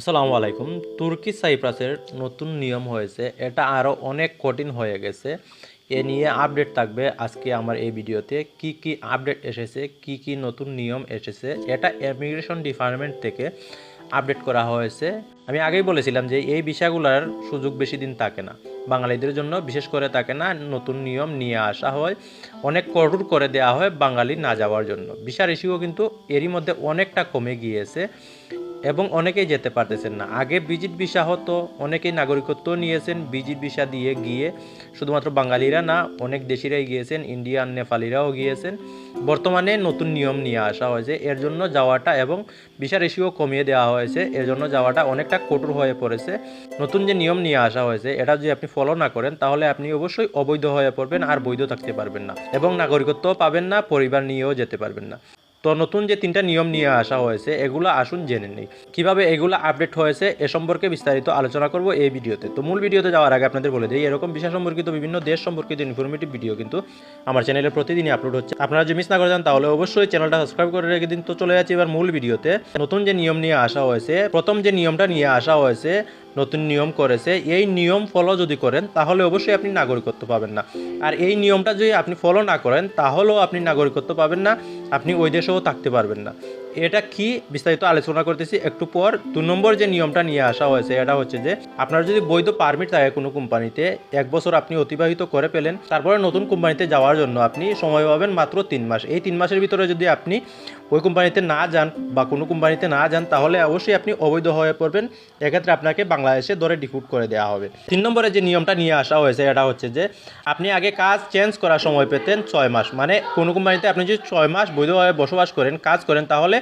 আসসালামু আলাইকুম। তুর্কি সাইপ্রাসের নতুন নিয়ম হয়েছে, এটা আরও অনেক কঠিন হয়ে গেছে। এ নিয়ে আপডেট থাকবে আজকে আমার এই ভিডিওতে, কি কি আপডেট এসেছে, কি কি নতুন নিয়ম এসেছে, এটা ইমিগ্রেশন ডিপার্টমেন্ট থেকে আপডেট করা হয়েছে। আমি আগেই বলেছিলাম যে এই বিষয়গুলোর সুযোগ বেশি দিন থাকে না। বাঙালিদের জন্য বিশেষ করে থাকে না নতুন নিয়ম নিয়ে আসা হয়, অনেক কঠোর করে দেওয়া হয় বাঙালি না যাওয়ার জন্য। ভিসা রেশিও কিন্তু এরই মধ্যে অনেকটা কমে গিয়েছে। এবং অনেকেই যেতে পারতেছেন না। আগে ভিজিট ভিসা হতো, অনেকেই নাগরিকত্ব নিয়েছেন ভিজিট ভিসা দিয়ে গিয়ে শুধুমাত্র বাঙালিরা না, অনেক দেশিরাই গিয়েছেন, ইন্ডিয়ান, নেপালিরাও গিয়েছেন। বর্তমানে নতুন নিয়ম নিয়ে আসা হয়েছে, এর জন্য যাওয়াটা এবং ভিসা রেশিও কমিয়ে দেওয়া হয়েছে, এর জন্য যাওয়াটা অনেকটা কঠোর হয়ে পড়েছে। নতুন যে নিয়ম নিয়ে আসা হয়েছে, এটা যদি আপনি ফলো না করেন, তাহলে আপনি অবশ্যই অবৈধ হয়ে পড়বেন আর বৈধ থাকতে পারবেন না এবং নাগরিকত্বও পাবেন না, পরিবার নিয়েও যেতে পারবেন না। তো নতুন যে তিনটা নিয়ম নিয়ে আসা হয়েছে, এগুলো আসুন জেনে নেই। কীভাবে এগুলো আপডেট হয়েছে, এ সম্পর্কে বিস্তারিত আলোচনা করব এই ভিডিওতে। তো মূল ভিডিওতে যাওয়ার আগে আপনাদের বলে দিই, এরকম বিষয় সম্পর্কিত, বিভিন্ন দেশ সম্পর্কিত ইনফরমেটিভ ভিডিও কিন্তু আমার চ্যানেলে প্রতিদিনই আপলোড হচ্ছে। আপনারা যদি মিস না করে যান, তাহলে অবশ্যই চ্যানেলটা সাবস্ক্রাইব করে রেখে দিন। তো চলে যাচ্ছি এবার মূল ভিডিওতে। নতুন যে নিয়ম নিয়ে আসা হয়েছে, প্রথম যে নিয়মটা নিয়ে আসা হয়েছে, নতুন নিয়ম করেছে, এই নিয়ম ফলো যদি করেন, তাহলে অবশ্যই আপনি নাগরিকত্ব পাবেন না। আর এই নিয়মটা যদি আপনি ফলো না করেন, তাহলেও আপনি নাগরিকত্ব পাবেন না। আপনি ওই দেশেও থাকতে পারবেন না। এটা কি বিস্তারিত আলোচনা করতেছি, একটু পর। দু নম্বর যে নিয়মটা নিয়ে আসা হয়েছে, এটা হচ্ছে যে আপনার যদি বৈধ পারমিট থাকে কোনো কোম্পানিতে, এক বছর আপনি অতিবাহিত করে পেলেন, তারপরে নতুন কোম্পানিতে যাওয়ার জন্য আপনি সময় পাবেন মাত্র তিন মাস। এই তিন মাসের ভিতরে যদি আপনি ওই কোম্পানিতে না যান বা কোনো কোম্পানিতে না যান, তাহলে অবশ্যই আপনি অবৈধ হয়ে পড়বেন। এক্ষেত্রে আপনাকে বাংলাদেশে ধরে ডিপুট করে দেওয়া হবে। তিন নম্বরে যে নিয়মটা নিয়ে আসা হয়েছে, এটা হচ্ছে যে আপনি আগে কাজ চেঞ্জ করার সময় পেতেন ছয় মাস। মানে কোনো কোম্পানিতে আপনি যদি ছয় মাস বৈধভাবে বসবাস করেন, কাজ করেন, তাহলে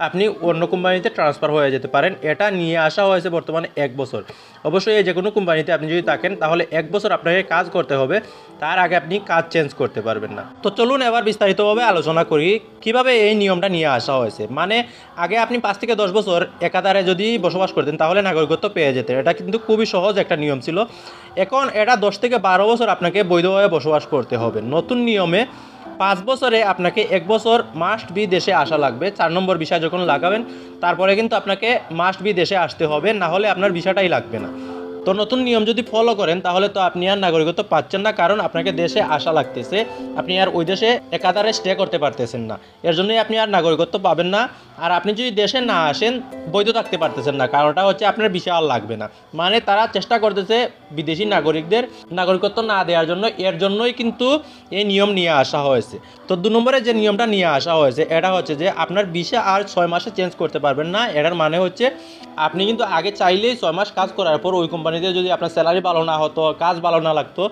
আপনি অন্য কোম্পানিতে ট্রান্সফার হয়ে যেতে পারেন। এটা নিয়ে আসা হয়েছে বর্তমানে এক বছর। অবশ্যই এই যে কোনো কোম্পানিতে আপনি যদি থাকেন, তাহলে এক বছর আপনাকে কাজ করতে হবে। তার আগে আপনি কাজ চেঞ্জ করতে পারবেন না। তো চলুন এবার বিস্তারিতভাবে আলোচনা করি, কীভাবে এই নিয়মটা নিয়ে আসা হয়েছে? মানে আগে আপনি পাঁচ থেকে দশ বছর একাধারে যদি বসবাস করতেন, তাহলে নাগরিকত্ব পেয়ে যেতেন। এটা কিন্তু খুবই সহজ একটা নিয়ম ছিল। এখন এটা দশ থেকে বারো বছর আপনাকে বৈধভাবে বসবাস করতে হবে। নতুন নিয়মে পাঁচ বছরে আপনাকে এক বছর মাস্ট বি দেশে আসা লাগবে। চার নম্বর বিষয় যখন লাগাবেন, তারপরে কিন্তু আপনাকে মাস্ট বি দেশে আসতে হবে, না হলে আপনার বিষয়টাই লাগবে না। তো নতুন নিয়ম যদি ফলো করেন, তাহলে তো আপনি আর নাগরিকত্ব পাচ্ছেন না, কারণ আপনাকে দেশে আসা লাগতেছে। আপনি আর ওই দেশে একাধারে স্টে করতে পারতেছেন না। এর জন্যই আপনি আর নাগরিকত্ব পাবেন না। আর আপনি যদি দেশে না আসেন, বৈধ থাকতে পারতেছেন না। কারণটা হচ্ছে আপনার বিশাল লাগবে না। মানে তারা চেষ্টা করতেছে বিদেশি নাগরিকদের নাগরিকত্ব না দেওয়ার জন্য। এর জন্যই কিন্তু এই নিয়ম নিয়ে আসা হয়েছে। তো দু নম্বরে যে নিয়মটা নিয়ে আসা হয়েছে, এটা হচ্ছে যে আপনার বিশে আর ছয় মাসে চেঞ্জ করতে পারবেন না। এটার মানে হচ্ছে আপনি কিন্তু আগে চাইলেই ছয় মাস কাজ করার পর ওই কোম্পানিতে যদি আপনার স্যালারি ভালো না হতো, কাজ ভালো না লাগতো,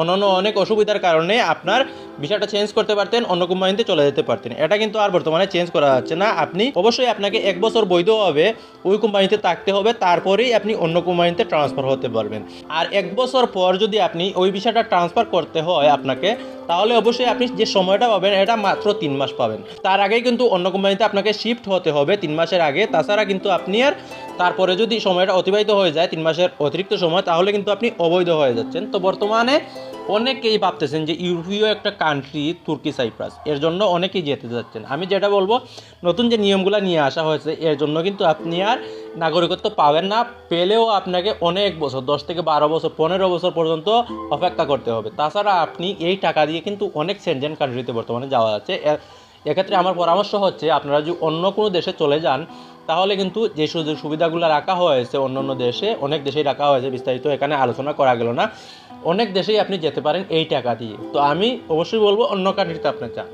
অন্যান্য অনেক অসুবিধার কারণে আপনার বিষয়টা চেঞ্জ করতে পারতেন, অন্য কোম্পানিতে চলে যেতে পারতেন। এটা কিন্তু আর বর্তমানে চেঞ্জ করা যাচ্ছে না। আপনি অবশ্যই আপনাকে এক বছর বৈধ হবে, ওই কোম্পানিতে থাকতে হবে, তারপরেই আপনি অন্য কোম্পানিতে ট্রান্সফার হতে পারবেন। আর এক বছর পর যদি আপনি ওই বিষয়টা ট্রান্সফার করতে হয় আপনাকে, তাহলে অবশ্যই আপনি যে সময়টা পাবেন, এটা মাত্র তিন মাস পাবেন। তার আগেই কিন্তু অন্য কোম্পানিতে আপনাকে শিফট হতে হবে তিন মাসের আগে। তাছাড়া কিন্তু আপনি আর তারপরে যদি সময়টা অতিবাহিত হয়ে যায় তিন মাসের অতিরিক্ত সময়, তাহলে কিন্তু আপনি অবৈধ হয়ে যাচ্ছেন। তো বর্তমানে অনেকেই ভাবতেছেন যে ইউরোপীয় একটা কান্ট্রি তুর্কি সাইপ্রাস এর জন্য অনেকেই যেতে যাচ্ছেন। আমি যেটা বলব, নতুন যে নিয়মগুলো নিয়ে আসা হয়েছে, এর জন্য কিন্তু আপনি আর নাগরিকত্ব পাবেন না। পেলেও আপনাকে অনেক বছর, দশ থেকে বারো বছর, পনেরো বছর পর্যন্ত অপেক্ষা করতে হবে। তাছাড়া আপনি এই টাকা দিয়ে কিন্তু অনেক সেনজেন কান্ট্রিতে বর্তমানে যাওয়া যাচ্ছে। এক্ষেত্রে আমার পরামর্শ হচ্ছে, আপনারা যদি অন্য কোনো দেশে চলে যান, তাহলে কিন্তু যে সুযোগ সুবিধাগুলো রাখা হয়েছে অন্য অন্য দেশে, অনেক দেশেই রাখা হয়েছে, বিস্তারিত এখানে আলোচনা করা গেল না। অনেক দেশেই আপনি যেতে পারেন এই টাকা দিয়ে। তো আমি অবশ্যই বলব অন্য কান্ট্রিতে আপনি যান।